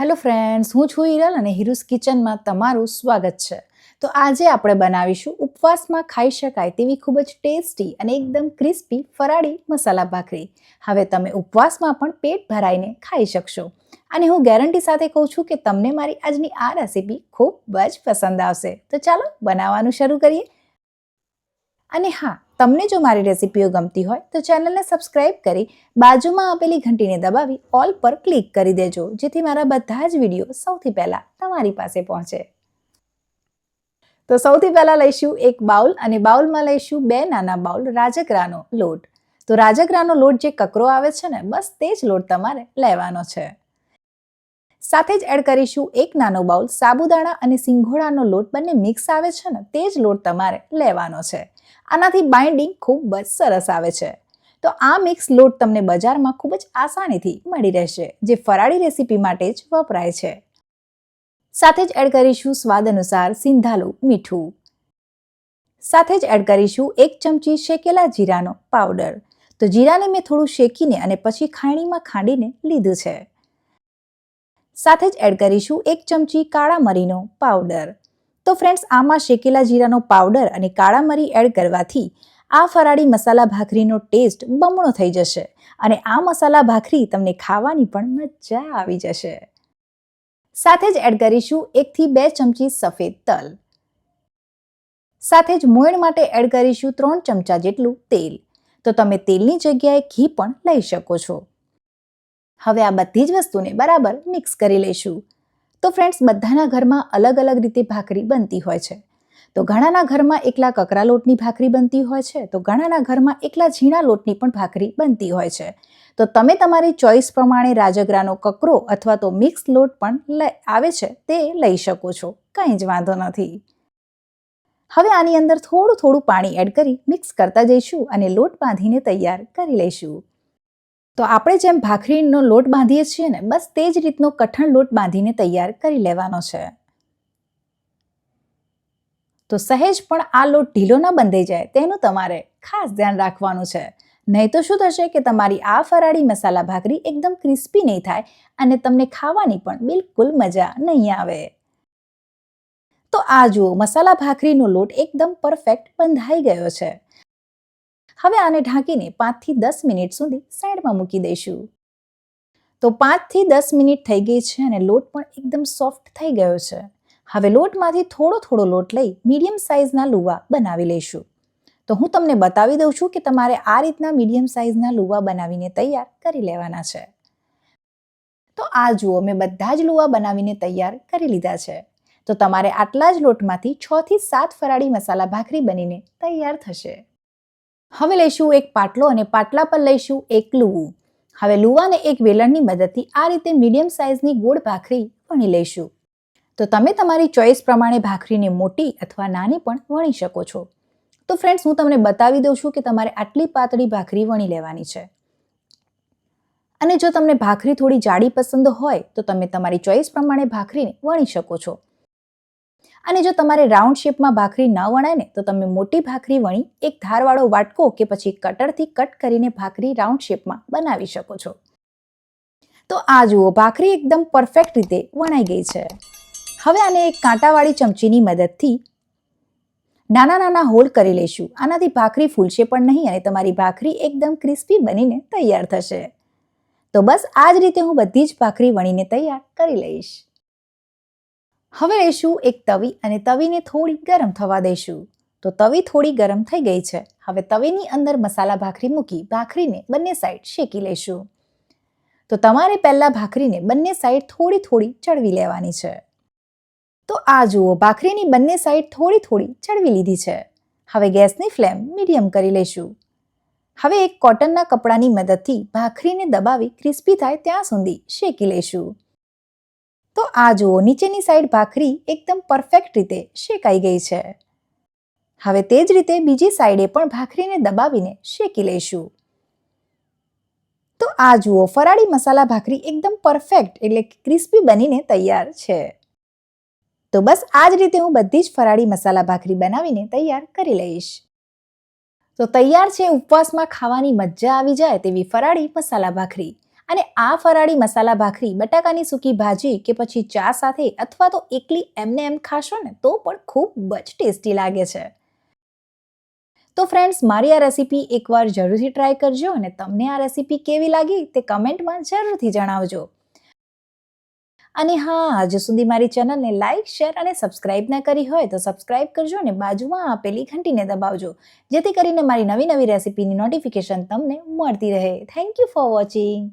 Hello friends, હું છું હિરલ અને હિરુસ કિચનમાં તમારું સ્વાગત છે. તો આજે આપણે બનાવીશું ઉપવાસમાં ખાઈ શકાય તેવી ખૂબ જ ટેસ્ટી અને એકદમ ક્રિસ્પી ફરાળી મસાલા ભાખરી. હવે તમે ઉપવાસમાં પણ પેટ ભરાઈને ખાઈ શકશો. અને હું ગેરંટી સાથે કહું છું કે તમને મારી આજની આ રેસીપી ખૂબ જ પસંદ આવશે. તો ચાલો બનાવવાનું શરૂ કરીએ. અને હા તમને જો મારી રેસીપીઓ ગમતી હોય તો ચેનલને સબસ્ક્રાઇબ કરી બાજુમાં આપેલી ઘંટીને દબાવી ઓલ પર ક્લિક કરી દેજો, જેથી મારા બધા જ વીડિયો સૌથી પહેલાં તમારી પાસે પહોંચે. તો સૌથી પહેલાં લઈશું એક બાઉલ અને બાઉલમાં લઈશું બે નાના બાઉલ રાજગરાનો લોટ. તો રાજગરાનો લોટ જે કકરો આવે છે ને, બસ તે જ લોટ તમારે લેવાનો છે. સાથે જ એડ કરીશું એક નાનો બાઉલ સાબુદાણા અને સિંઘોડાનો લોટ. બંને મિક્સ આવે છે ને તે જ લોટ તમારે લેવાનો છે. આનાથી બાઇન્ડિંગ ખૂબ જ સરસ આવે છે. તો આ મિક્સ લોટ તમને બજારમાં ખૂબ જ આસાનીથી મળી રહેશે, જે ફરાળી રેસીપી માટે જ વપરાય છે. સાથે જ એડ કરીશું સ્વાદ અનુસાર સિંધાલું મીઠું. સાથે જ એડ કરીશું એક ચમચી શેકેલા જીરાનો પાવડર. તો જીરાને મેં થોડું શેકીને અને પછી ખાણીમાં ખાંડીને લીધું છે. સાથે જ એડ કરીશું એક ચમચી કાળા મરીનો પાવડર. તો ફ્રેન્ડ્સ આમાં શેકેલા જીરાનો પાવડર અને કાળા મરી એડ કરવાથી આ ફરાળી મસાલા ભાખરીનો ટેસ્ટ બમણો થઈ જશે અને આ મસાલા ભાખરી તમને ખાવાની પણ મજા આવી જશે. સાથે જ એડ કરીશું એકથી બે ચમચી સફેદ તલ. સાથે જ મોયણ માટે એડ કરીશું ત્રણ ચમચા જેટલું તેલ. તો તમે તેલની જગ્યાએ ઘી પણ લઈ શકો છો. હવે આ બધી જ વસ્તુને બરાબર મિક્સ કરી લઈશું. તો ફ્રેન્ડ્સ બધાના ઘરમાં અલગ અલગ રીતે ભાખરી બનતી હોય છે. તો ઘણાના ઘરમાં એકલા કકરા લોટની ભાખરી બનતી હોય છે, તો ઘણાના ઘરમાં એકલા ઝીણા લોટની પણ ભાખરી બનતી હોય છે. તો તમે તમારી ચોઈસ પ્રમાણે રાજગરાનો કકરો અથવા તો મિક્સ લોટ પણ આવે છે, તે લઈ શકો છો, કંઈ જ વાંધો નથી. હવે આની અંદર થોડું થોડું પાણી એડ કરી મિક્સ કરતા જઈશું અને લોટ બાંધીને તૈયાર કરી લઈશું. તો આપણે જેમ ભાખરીનો લોટ બાંધીએ છીએ ને, બસ તે જ રીતનો કઠણ લોટ બાંધીને તૈયાર કરી લેવાનો છે. તો સહેજ પણ આ લોટ ઢીલો ન બંધાઈ જાય, તેનું તમારે ખાસ ધ્યાન રાખવાનું છે. નહીં તો શું થશે કે તમારી આ ફરાળી મસાલા ભાખરી એકદમ ક્રિસ્પી નહીં થાય અને તમને ખાવાની પણ બિલકુલ મજા નહીં આવે. તો આ જુઓ, મસાલા ભાખરીનો લોટ એકદમ પરફેક્ટ બંધાઈ ગયો છે. હવે આને ઢાંકીને પાંચથી દસ મિનિટ સુધી સાઈડમાં મૂકી દઈશું. તો પાંચથી દસ મિનિટ થઈ ગઈ છે અને લોટ પણ એકદમ સોફ્ટ થઈ ગયો છે. હવે લોટમાંથી થોડો થોડો લોટ લઈ મીડિયમ સાઇઝના લુવા બનાવી લઈશું. તો હું તમને બતાવી દઉં છું કે તમારે આ રીતના મીડિયમ સાઇઝના લુવા બનાવીને તૈયાર કરી લેવાના છે. તો આ જુઓ, મેં બધા જ લુવા બનાવીને તૈયાર કરી લીધા છે. તો તમારે આટલા જ લોટમાંથી છ થી સાત ફરાળી મસાલા ભાખરી બનીને તૈયાર થશે. હવે લઈશું એક પાટલો અને પાટલા પર લઈશું એક લુવું. હવે લુવાને એક વેલણની મદદથી આ રીતે મીડિયમ સાઇઝની ગોળ ભાખરી વણી લઈશું. તો તમે તમારી ચોઈસ પ્રમાણે ભાખરીને મોટી અથવા નાની પણ વણી શકો છો. તો ફ્રેન્ડ્સ, હું તમને બતાવી દઉં છું કે તમારે આટલી પાતળી ભાખરી વણી લેવાની છે. અને જો તમને ભાખરી થોડી જાડી પસંદ હોય, તો તમે તમારી ચોઈસ પ્રમાણે ભાખરીને વણી શકો છો. અને જો તમારે રાઉન્ડ શેપમાં ભાખરી ન વણાય ને, તો તમે મોટી ભાખરી વણી, એક ધારવાળો વાટકો કે પછી કટરથી કટ કરીને ભાખરી રાઉન્ડ શેપમાં બનાવી શકો છો. તો આ જુઓ, ભાખરી એકદમ પરફેક્ટ રીતે વણાઈ ગઈ છે. હવે આને એક કાંટાવાળી ચમચીની મદદથી નાના નાના હોલ કરી લઈશું. આનાથી ભાખરી ફૂલશે પણ નહીં અને તમારી ભાખરી એકદમ ક્રિસ્પી બનીને તૈયાર થશે. તો બસ આ જ રીતે હું બધી જ ભાખરી વણીને તૈયાર કરી લઈશ. હવે લઈશું એક તવી અને તવીને થોડી ગરમ થવા દઈશું તો તવી થોડી ગરમ થઈ ગઈ છે. હવે તવીની અંદર મસાલા ભાખરી મૂકી ભાખરીને બંને સાઈડ શેકી લઈશું તો તમારે પહેલાં ભાખરીને બંને સાઈડ થોડી થોડી ચડવી લેવાની છે. તો આ જુઓ, ભાખરીની બંને સાઈડ થોડી થોડી ચડવી લીધી છે. હવે ગેસની ફ્લેમ મીડિયમ કરી લઈશું હવે એક કોટનના કપડાની મદદથી ભાખરીને દબાવી ક્રિસ્પી થાય ત્યાં સુધી શેકી લઈશું તો આ જુઓ, નીચેની સાઈડ ભાખરી એકદમ પરફેક્ટ રીતે શેકાઈ ગઈ છે. હવે તે જ રીતે બીજી સાઈડે પણ ભાખરીને દબાવીને શેકી લઈશું. તો આ જુઓ, ફરાળી મસાલા ભાખરી એકદમ પરફેક્ટ એટલે ક્રિસ્પી બનીને તૈયાર છે. તો બસ આ જ રીતે હું બધી જ ફરાળી મસાલા ભાખરી બનાવીને તૈયાર કરી લઈશ. તો તૈયાર છે, ઉપવાસમાં ખાવાની મજા આવી જાય તેવી ફરાળી મસાલા ભાખરી. અને આ ફરાળી મસાલા ભાખરી, બટાકાની સૂકી ભાજી કે પછી ચા સાથે અથવા તો એકલી એમને એમ ખાશો ને તો પણ ખૂબ જ ટેસ્ટી લાગે છે. તો ફ્રેન્ડ્સ મારી આ રેસીપી એકવાર જરૂરથી ટ્રાય કરજો અને તમને આ રેસીપી કેવી લાગી તે કમેન્ટમાં જરૂરથી જણાવજો. અને હા, હજુ સુધી મારી ચેનલને લાઇક શેર અને સબસ્ક્રાઇબ ના કરી હોય તો સબસ્ક્રાઇબ કરજો અને બાજુમાં આપેલી ઘંટીને દબાવજો, જેથી કરીને મારી નવી નવી રેસીપીની નોટિફિકેશન તમને મળતી રહે. Thank you for watching